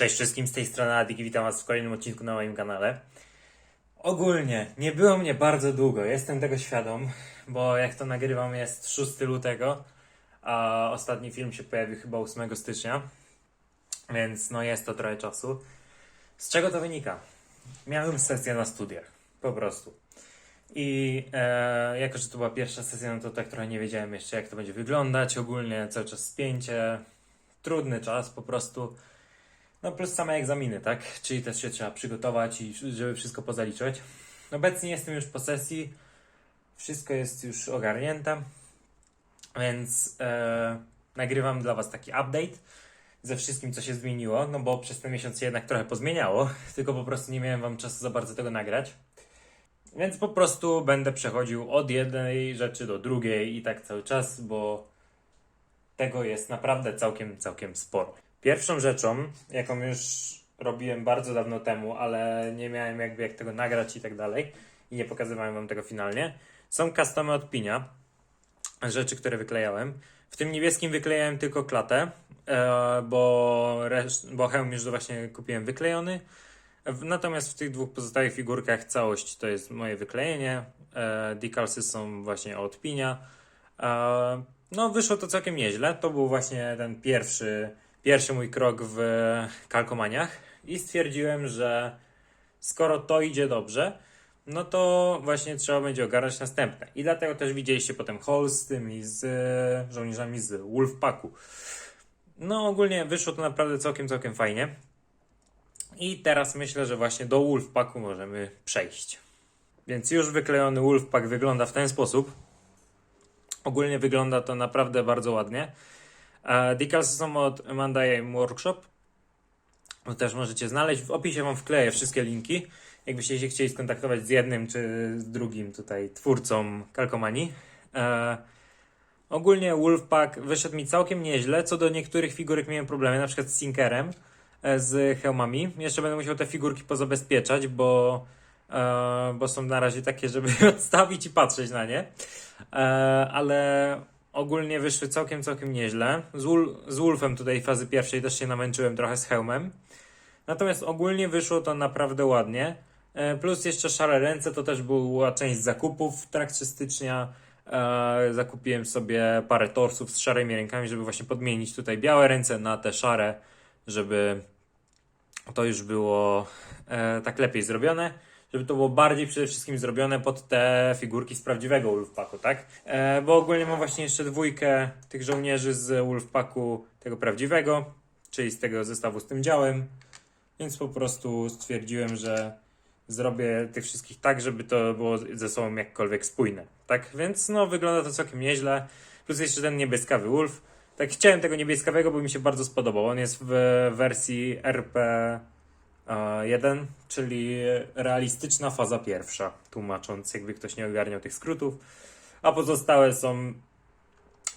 Cześć wszystkim, z tej strony Adik i witam was w kolejnym odcinku na moim kanale. Ogólnie, nie było mnie bardzo długo, jestem tego świadom, bo jak to nagrywam jest 6 lutego, a ostatni film się pojawił chyba 8 stycznia, więc no jest to trochę czasu. Z czego to wynika? Miałem sesję na studiach, po prostu. I e, jako, że to była pierwsza sesja, no to tak trochę nie wiedziałem jeszcze jak to będzie wyglądać, ogólnie cały czas spięcie, trudny czas po prostu. No plus same egzaminy, tak? Czyli też się trzeba przygotować i żeby wszystko pozaliczyć. Obecnie jestem już po sesji, wszystko jest już ogarnięte, więc e, nagrywam dla Was taki update ze wszystkim, co się zmieniło, no bo przez ten miesiąc się jednak trochę pozmieniało, tylko po prostu nie miałem Wam czasu za bardzo tego nagrać. Więc po prostu będę przechodził od jednej rzeczy do drugiej i tak cały czas, bo tego jest naprawdę całkiem, całkiem sporo. Pierwszą rzeczą, jaką już robiłem bardzo dawno temu, ale nie miałem jakby jak tego nagrać i tak dalej, i nie pokazywałem wam tego finalnie, są customy od Pinia, rzeczy, które wyklejałem. W tym niebieskim wyklejałem tylko klatę, e, bo, bo hełm już właśnie kupiłem wyklejony. Natomiast w tych dwóch pozostałych figurkach całość to jest moje wyklejenie. E, decalsy są właśnie od Pinia. E, no, wyszło to całkiem nieźle. To był właśnie ten pierwszy, pierwszy mój krok w kalkomaniach i stwierdziłem, że skoro to idzie dobrze, no to właśnie trzeba będzie ogarnąć następne. I dlatego też widzieliście potem haul z tymi, z żołnierzami z Wolfpacku. No, ogólnie wyszło to naprawdę całkiem, całkiem fajnie. I teraz myślę, że właśnie do Wolfpacku możemy przejść. Więc już wyklejony Wolfpack wygląda w ten sposób. Ogólnie wygląda to naprawdę bardzo ładnie. E, Decalsy są od Aim Workshop. To też możecie znaleźć. W opisie Wam wkleję wszystkie linki. Jakbyście się chcieli skontaktować z jednym czy z drugim tutaj twórcą kalkomanii. E, ogólnie Wolfpack wyszedł mi całkiem nieźle. Co do niektórych figurek miałem problemy, na przykład z Sinkerem, e, z hełmami. Jeszcze będę musiał te figurki pozabezpieczać, bo, e, bo są na razie takie, żeby odstawić i patrzeć na nie. E, ale ogólnie wyszły całkiem, całkiem nieźle. Z, Wol- z Wolfem tutaj fazy pierwszej też się namęczyłem trochę z hełmem. Natomiast ogólnie wyszło to naprawdę ładnie. E, Plus jeszcze szare ręce to też była część zakupów w trakcie stycznia. E, Zakupiłem sobie parę torsów z szarymi rękami, żeby właśnie podmienić tutaj białe ręce na te szare, żeby to już było e, tak lepiej zrobione. Żeby to było bardziej przede wszystkim zrobione pod te figurki z prawdziwego Wolfpacku, tak? E, bo ogólnie mam właśnie jeszcze dwójkę tych żołnierzy z Wolfpacku tego prawdziwego, czyli z tego zestawu z tym działem. Więc po prostu stwierdziłem, że zrobię tych wszystkich tak, żeby to było ze sobą jakkolwiek spójne. Tak więc no wygląda to całkiem nieźle. Plus jeszcze ten niebieskawy Wolf. Tak chciałem tego niebieskawego, bo mi się bardzo spodobał. On jest w wersji RP 1, czyli realistyczna faza pierwsza, tłumacząc jakby ktoś nie ogarniał tych skrótów. A pozostałe są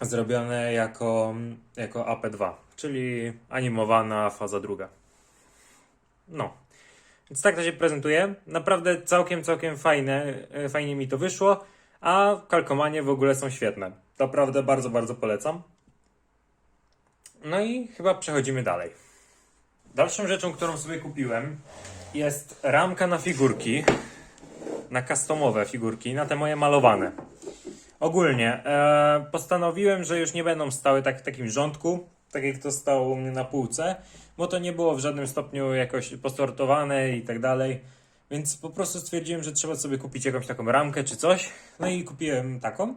zrobione jako, jako AP2, czyli animowana faza druga. No. Więc tak to się prezentuje. Naprawdę całkiem, całkiem fajne, e, fajnie mi to wyszło, a kalkomanie w ogóle są świetne. Naprawdę bardzo, bardzo polecam. No i chyba przechodzimy dalej. Dalszą rzeczą, którą sobie kupiłem jest ramka na figurki, na customowe figurki, na te moje malowane. Ogólnie e, postanowiłem, że już nie będą stały tak w takim rządku, tak jak to stało u mnie na półce, bo to nie było w żadnym stopniu jakoś posortowane i tak dalej. Więc po prostu stwierdziłem, że trzeba sobie kupić jakąś taką ramkę czy coś. No i kupiłem taką.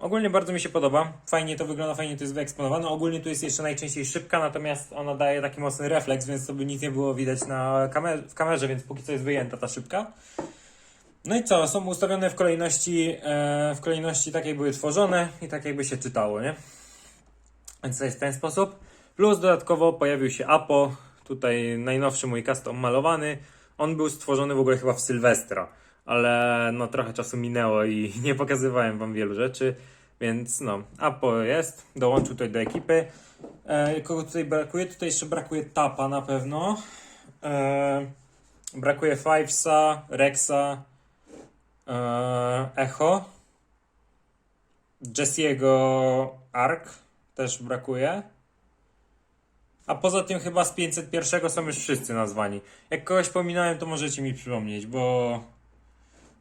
Ogólnie bardzo mi się podoba. Fajnie to wygląda, fajnie to jest wyeksponowane. Ogólnie tu jest jeszcze najczęściej szybka, natomiast ona daje taki mocny refleks, więc to by nic nie było widać na kamer- w kamerze, więc póki co jest wyjęta ta szybka. No i co? Są ustawione w kolejności, e, w kolejności tak, jak były tworzone i tak, jakby się czytało, nie? Więc to jest w ten sposób. Plus dodatkowo pojawił się Apo, tutaj najnowszy mój custom malowany. On był stworzony w ogóle chyba w Sylwestra, ale no trochę czasu minęło i nie pokazywałem wam wielu rzeczy, więc no, Apo jest, dołączył tutaj do ekipy. E, kogo tutaj brakuje? Tutaj jeszcze brakuje Tapa na pewno. E, brakuje Fivesa, Rexa, e, Echo. Jesse'ego Ark też brakuje. A poza tym chyba z 501 są już wszyscy nazwani. Jak kogoś pominąłem, to możecie mi przypomnieć, bo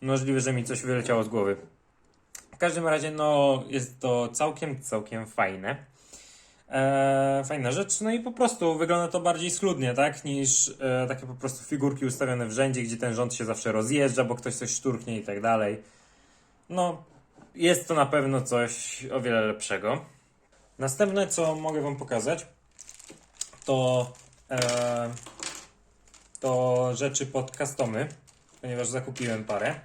możliwe, że mi coś wyleciało z głowy. W każdym razie, no, jest to całkiem, całkiem fajne. E, fajna rzecz, no i po prostu wygląda to bardziej schludnie, tak? Niż e, takie po prostu figurki ustawione w rzędzie, gdzie ten rząd się zawsze rozjeżdża, bo ktoś coś szturchnie i tak dalej. No, jest to na pewno coś o wiele lepszego. Następne, co mogę Wam pokazać, to, e, to rzeczy pod customy, ponieważ zakupiłem parę.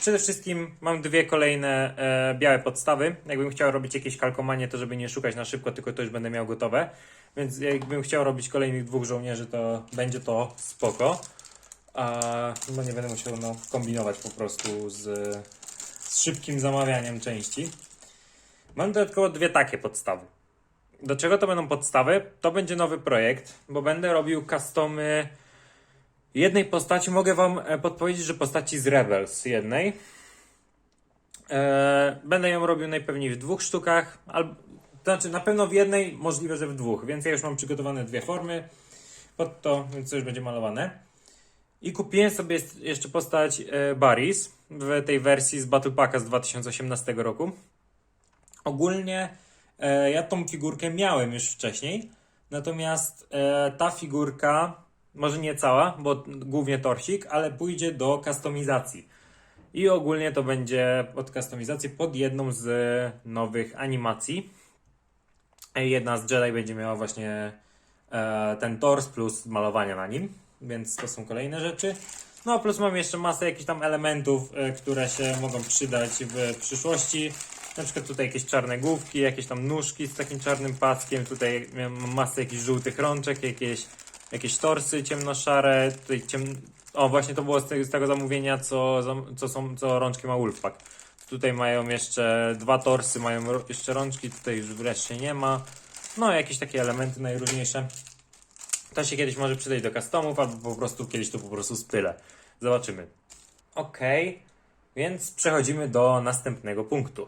Przede wszystkim mam dwie kolejne e, białe podstawy. Jakbym chciał robić jakieś kalkomanie, to żeby nie szukać na szybko, tylko to już będę miał gotowe. Więc jakbym chciał robić kolejnych dwóch żołnierzy, to będzie to spoko. A, nie będę musiał no, kombinować po prostu z, z szybkim zamawianiem części. Mam dodatkowo dwie takie podstawy. Do czego to będą podstawy? To będzie nowy projekt, bo będę robił customy jednej postaci. Mogę Wam e, podpowiedzieć, że postaci z Rebels jednej. E, będę ją robił najpewniej w dwóch sztukach, albo, to znaczy na pewno w jednej, możliwe, że w dwóch, więc ja już mam przygotowane dwie formy pod to, więc to już będzie malowane. I kupiłem sobie jeszcze postać e, Baris w tej wersji z Battle Packa z 2018 roku. Ogólnie ja tą figurkę miałem już wcześniej, natomiast ta figurka, może nie cała, bo głównie torsik, ale pójdzie do kustomizacji. I ogólnie to będzie pod kustomizację pod jedną z nowych animacji. Jedna z Jedi będzie miała właśnie e, ten tors plus malowania na nim, więc to są kolejne rzeczy. No plus mam jeszcze masę jakichś tam elementów, e, które się mogą przydać w przyszłości. Na przykład tutaj jakieś czarne główki, jakieś tam nóżki z takim czarnym paskiem, tutaj mam masę jakichś żółtych rączek, jakieś, jakieś torsy ciemnoszare, tutaj ciem... O, właśnie to było z tego, z tego zamówienia, co, co, są, co rączki ma Wolfpack. Tutaj mają jeszcze dwa torsy, mają jeszcze rączki, tutaj już wreszcie nie ma. No, jakieś takie elementy najróżniejsze. To się kiedyś może przydać do customów, albo po prostu kiedyś to po prostu spylę. Zobaczymy. Okej, więc przechodzimy do następnego punktu.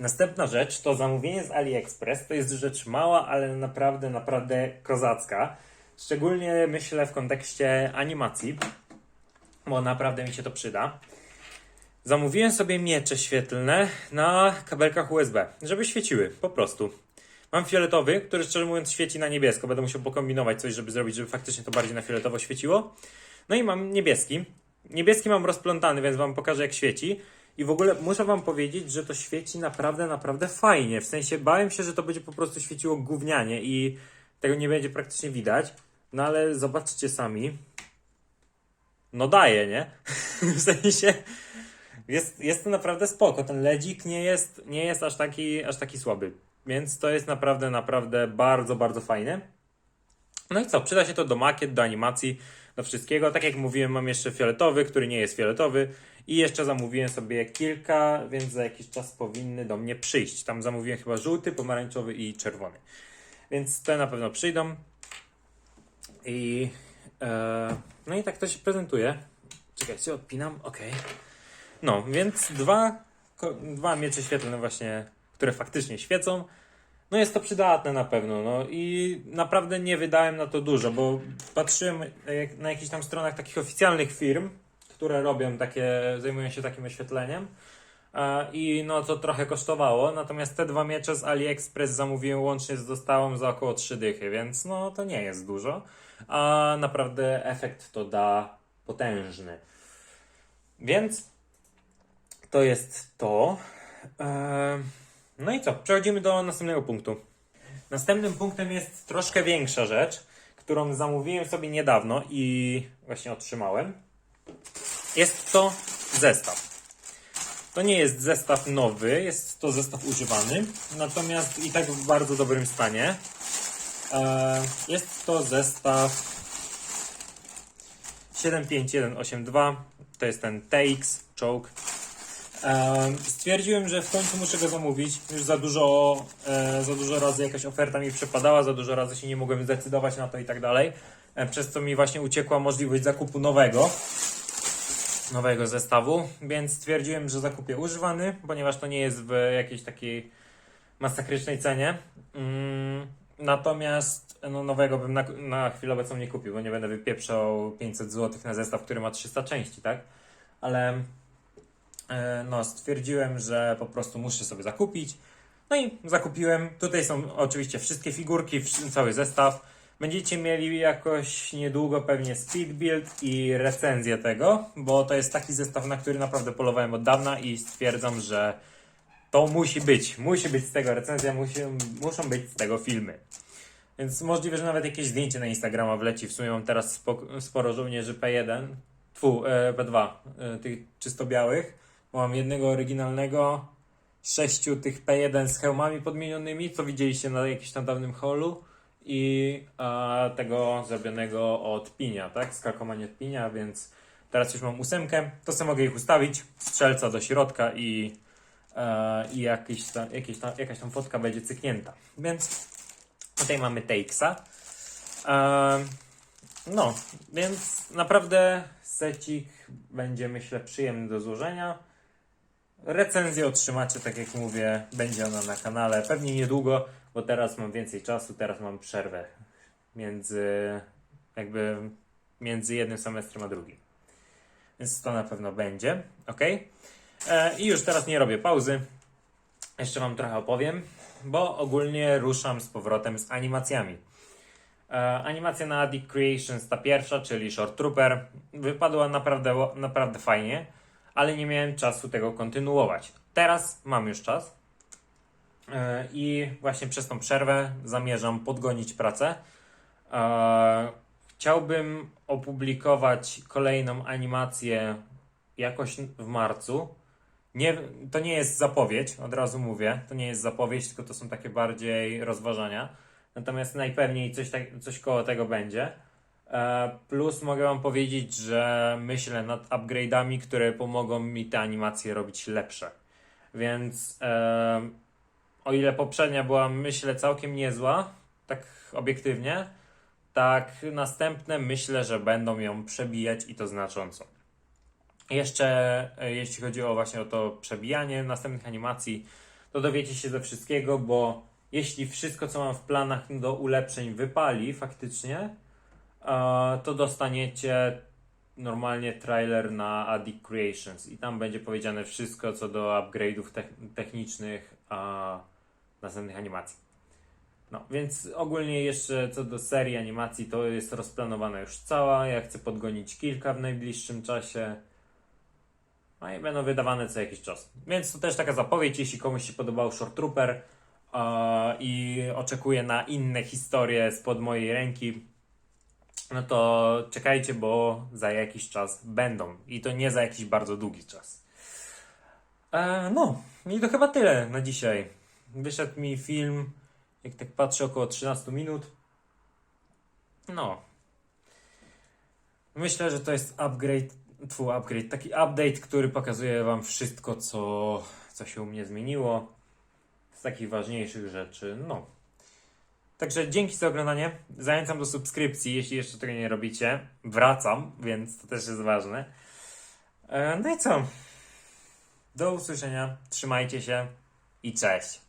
Następna rzecz to zamówienie z AliExpress. To jest rzecz mała, ale naprawdę, naprawdę kozacka. Szczególnie myślę w kontekście animacji, bo naprawdę mi się to przyda. Zamówiłem sobie miecze świetlne na kabelkach USB, żeby świeciły, po prostu. Mam fioletowy, który szczerze mówiąc świeci na niebiesko. Będę musiał pokombinować coś, żeby zrobić, żeby faktycznie to bardziej na fioletowo świeciło. No i mam niebieski. Niebieski mam rozplątany, więc wam pokażę jak świeci. I w ogóle muszę wam powiedzieć, że to świeci naprawdę, naprawdę fajnie. W sensie bałem się, że to będzie po prostu świeciło gównianie i tego nie będzie praktycznie widać. No ale zobaczcie sami. No daje, nie? w sensie jest, jest to naprawdę spoko. Ten ledzik nie jest, nie jest aż, taki, aż taki słaby. Więc to jest naprawdę, naprawdę bardzo, bardzo fajne. No i co? Przyda się to do makiet, do animacji, do wszystkiego. Tak jak mówiłem, mam jeszcze fioletowy, który nie jest fioletowy. I jeszcze zamówiłem sobie kilka, więc za jakiś czas powinny do mnie przyjść. Tam zamówiłem chyba żółty, pomarańczowy i czerwony. Więc te na pewno przyjdą. I e, no i tak to się prezentuje. Czekajcie, odpinam. Okej. No, więc dwa, dwa miecze świetlne właśnie, które faktycznie świecą. No jest to przydatne na pewno, no i naprawdę nie wydałem na to dużo, bo patrzyłem e, na jakichś tam stronach takich oficjalnych firm, które robią takie, zajmują się takim oświetleniem e, i no to trochę kosztowało, natomiast te dwa miecze z AliExpress zamówiłem łącznie z dostawą za około 3 dychy, więc no to nie jest dużo, a naprawdę efekt to da potężny. Więc to jest to. Eee, No i co? Przechodzimy do następnego punktu. Następnym punktem jest troszkę większa rzecz, którą zamówiłem sobie niedawno i właśnie otrzymałem. Jest to zestaw. To nie jest zestaw nowy, jest to zestaw używany, natomiast i tak w bardzo dobrym stanie. Eee, Jest to zestaw 75182, to jest ten TX Choke. Em, Stwierdziłem, że w końcu muszę go zamówić. Już za dużo, e, za dużo razy jakaś oferta mi przepadała, za dużo razy się nie mogłem zdecydować na to i tak dalej. E, Przez co mi właśnie uciekła możliwość zakupu nowego, nowego zestawu, więc stwierdziłem, że zakupię używany, ponieważ to nie jest w jakiejś takiej masakrycznej cenie. Mm, Natomiast no, nowego bym na, na chwilę obecną nie kupił, bo nie będę wypieprzał 500 zł na zestaw, który ma 300 części, tak? Ale no, stwierdziłem, że po prostu muszę sobie zakupić. No i zakupiłem. Tutaj są oczywiście wszystkie figurki, cały zestaw. Będziecie mieli jakoś niedługo pewnie speed build i recenzję tego, bo to jest taki zestaw, na który naprawdę polowałem od dawna i stwierdzam, że to musi być. Musi być z tego recenzja, musi, muszą być z tego filmy. Więc możliwe, że nawet jakieś zdjęcie na Instagrama wleci. W sumie mam teraz sporo żołnierzy P1, tfu, e, P2, e, tych czysto białych. Mam jednego oryginalnego, sześciu tych P1 z hełmami podmienionymi, co widzieliście na jakimś tam dawnym holu. I e, tego zrobionego od pinia, tak? Z kalkomanii od pinia, więc teraz już mam ósemkę. To sobie mogę ich ustawić, strzelca do środka i, e, i jakiś tam, jakieś tam, jakaś tam fotka będzie cyknięta. Więc tutaj mamy Takesa. E, no, więc naprawdę secik będzie myślę przyjemny do złożenia. Recenzję otrzymacie, tak jak mówię, będzie ona na kanale. Pewnie niedługo, bo teraz mam więcej czasu, teraz mam przerwę między jakby między jednym semestrem a drugim. Więc to na pewno będzie, ok? E, I już teraz nie robię pauzy. Jeszcze Wam trochę opowiem, bo ogólnie ruszam z powrotem z animacjami. E, animacja na Addict Creations, ta pierwsza, czyli Short Trooper, wypadła naprawdę, naprawdę fajnie, ale nie miałem czasu tego kontynuować. Teraz mam już czas e, i właśnie przez tą przerwę zamierzam podgonić pracę. E, Chciałbym opublikować kolejną animację jakoś w marcu. Nie, to nie jest zapowiedź, od razu mówię. To nie jest zapowiedź, tylko to są takie bardziej rozważania. Natomiast najpewniej coś, tak, coś koło tego będzie. E, Plus mogę Wam powiedzieć, że myślę nad upgrade'ami, które pomogą mi te animacje robić lepsze. Więc e, o ile poprzednia była, myślę, całkiem niezła, tak obiektywnie, tak następne myślę, że będą ją przebijać i to znacząco. Jeszcze e, jeśli chodzi o właśnie o to przebijanie następnych animacji, to dowiecie się ze wszystkiego, bo jeśli wszystko, co mam w planach do ulepszeń wypali faktycznie, to dostaniecie normalnie trailer na Addict Creations i tam będzie powiedziane wszystko co do upgrade'ów tech- technicznych a następnych animacji. No, więc ogólnie jeszcze co do serii animacji, to jest rozplanowana już cała. Ja chcę podgonić kilka w najbliższym czasie. No i będą wydawane co jakiś czas. Więc to też taka zapowiedź, jeśli komuś się podobał Short Trooper i oczekuje na inne historie spod mojej ręki, no to czekajcie, bo za jakiś czas będą. I to nie za jakiś bardzo długi czas. E, no, i to chyba tyle na dzisiaj. Wyszedł mi film, jak tak patrzę, około 13 minut. No. Myślę, że to jest upgrade, tfu, upgrade, taki update, który pokazuje Wam wszystko, co, co się u mnie zmieniło. Z takich ważniejszych rzeczy, no. Także dzięki za oglądanie. Zachęcam do subskrypcji, jeśli jeszcze tego nie robicie. Wracam, więc to też jest ważne. E, No i co? Do usłyszenia. Trzymajcie się i cześć.